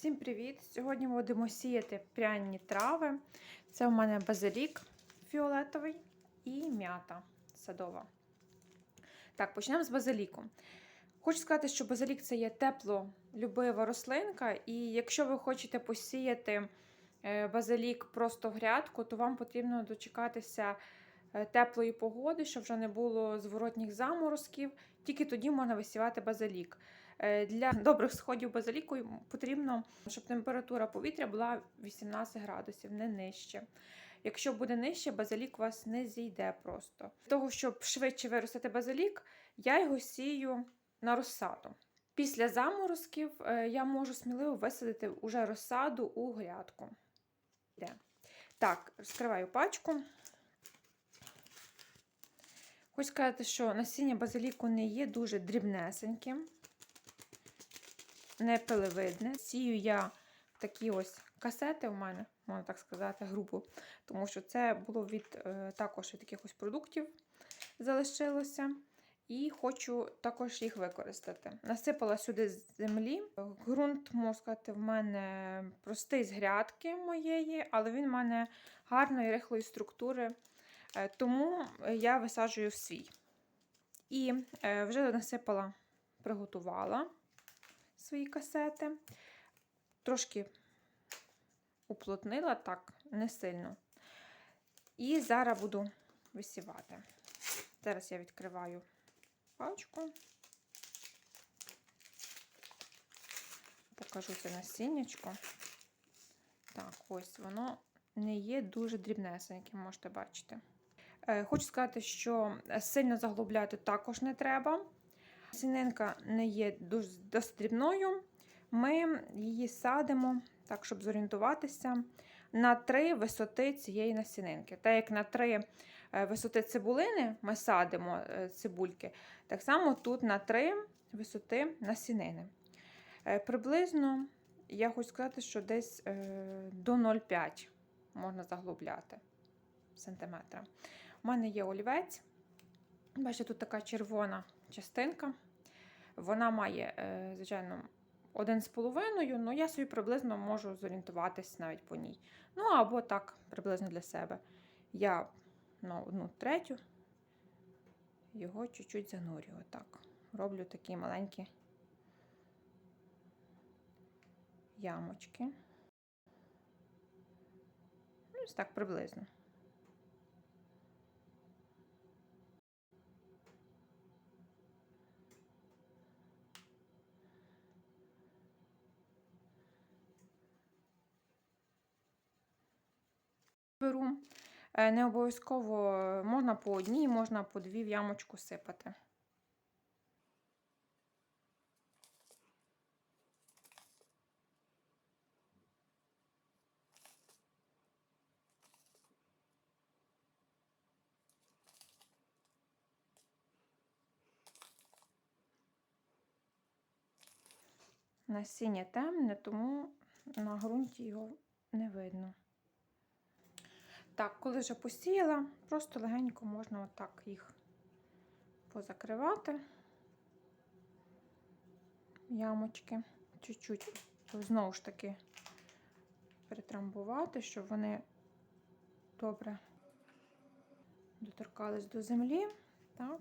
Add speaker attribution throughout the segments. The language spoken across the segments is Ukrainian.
Speaker 1: Всім привіт! Сьогодні будемо сіяти пряні трави. Це у мене базилік фіолетовий і м'ята садова. Так, почнемо з базиліку. Хочу сказати, що базилік це є теплолюбива рослинка, і якщо ви хочете посіяти е, базилік просто в грядку, то вам потрібно дочекатися теплої погоди, щоб вже не було зворотніх заморозків. Тільки тоді можна висівати базилік. Е, Для добрих сходів базиліку потрібно, щоб температура повітря була 18 градусів, не нижче. Якщо буде нижче, базилік у вас не зійде просто. Для того, щоб швидше виростити базилік, я його сію на розсаду. Після заморозків е, я можу сміливо висадити уже розсаду у грядку. Так, розкриваю пачку. Хочу сказати, що насіння базиліку не є дуже дрібнесеньким не пилевидне. Сію я такі ось касети у мене, можна так сказати, грубо, тому що це було від е, також від якихось продуктів залишилося. І хочу також їх використати. Насипала сюди з землі. Ґрунт, можна сказати, в мене простий з грядки моєї, але він в мене гарної, рихлої структури, тому я висаджую в свій. І е, вже насипала, приготувала свої касети. Трошки уплотнила так, не сильно. І зараз буду висівати. Зараз я відкриваю пачку. Покажу це насіннячко. Так, ось воно не є дуже дрібнесеньким, можете бачити. Е, хочу сказати, що сильно заглубляти також не треба. Сінинка не є дуже дрібною. Ми її садимо, так, щоб зорієнтуватися, на три висоти цієї насінинки. Так як на три е, висоти цибулини ми садимо е, цибульки, так само тут на три висоти насінини. Е, приблизно, я хочу сказати, що десь до 0,5 можна заглубляти сантиметра. У мене є олівець. Бачите, тут така червона частинка. Вона має, е, звичайно, один з половиною, але я собі приблизно можу зорієнтуватись навіть по ній. Ну, або так, приблизно для себе. Я на одну третю його чуть-чуть занурюю. Отак. Роблю такі маленькі ямочки. Ось так приблизно. беру. Е, не обов'язково можна по одній, можна по дві в ямочку сипати. Насіння темне, тому на ґрунті його не видно. Так, коли вже посіяла, просто легенько можна отак їх позакривати, ямочки, чуть-чуть, знову ж таки, перетрамбувати, щоб вони добре доторкались до землі. Так.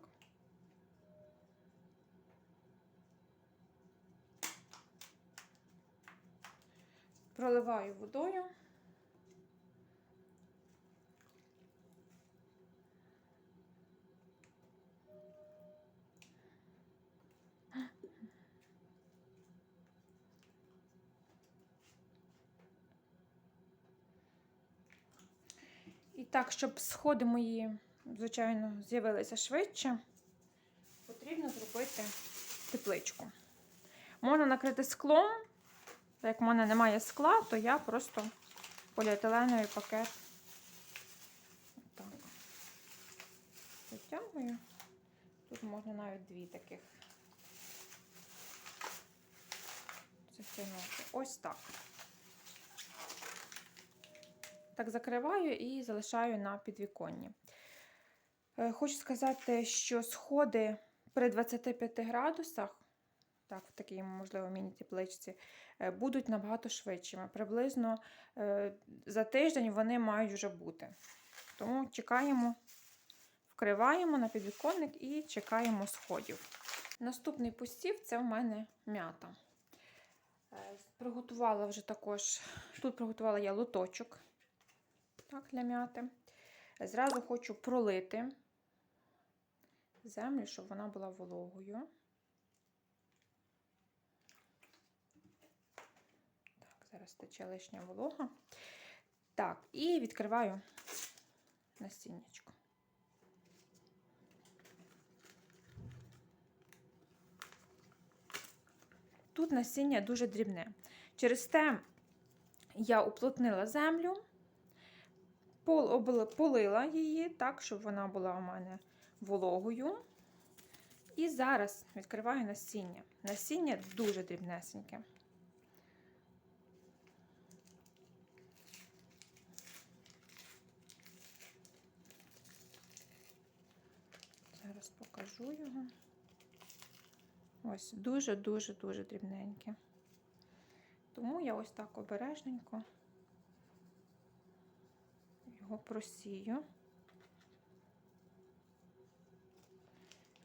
Speaker 1: Проливаю водою. Так, щоб сходи мої, звичайно, з'явилися швидше, потрібно зробити тепличку. Можна накрити склом. Як в мене немає скла, то я просто поліетиленовий пакет так, витягую. Тут можна навіть дві таких затягнути. Ось так. Так закриваю і залишаю на підвіконні. Е, хочу сказати, що сходи при 25 градусах так, в такій, можливо, міні-тепличці, е, будуть набагато швидшими. Приблизно е, за тиждень вони мають вже бути. Тому чекаємо, вкриваємо на підвіконник і чекаємо сходів. Наступний постів це в мене м'ята. Приготувала вже також, тут приготувала я лоточок так, для м'яти. Зразу хочу пролити землю, щоб вона була вологою. Так, зараз тече лишня волога. Так, і відкриваю насіннячко. Тут насіння дуже дрібне. Через те я уплотнила землю, полила її так, щоб вона була у мене вологою. І зараз відкриваю насіння. Насіння дуже дрібнесеньке. Зараз покажу його. Ось дуже-дуже-дуже дрібненьке. Тому я ось так обережненько його просію.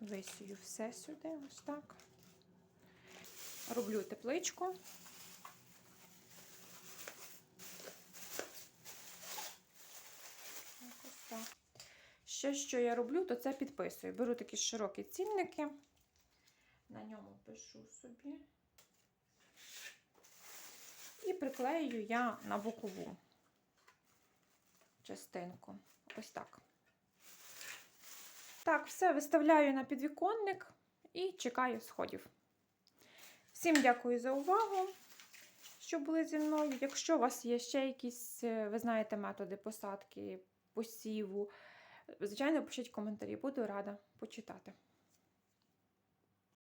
Speaker 1: Висію все сюди, ось так. Роблю тепличку. Ще що я роблю, то це підписую. Беру такі широкі цінники, на ньому пишу собі. І приклею я на бокову частинку. Ось так. Так, все виставляю на підвіконник і чекаю сходів. Всім дякую за увагу, що були зі мною. Якщо у вас є ще якісь, е, ви знаєте, методи посадки, посіву, звичайно, пишіть коментарі, буду рада почитати.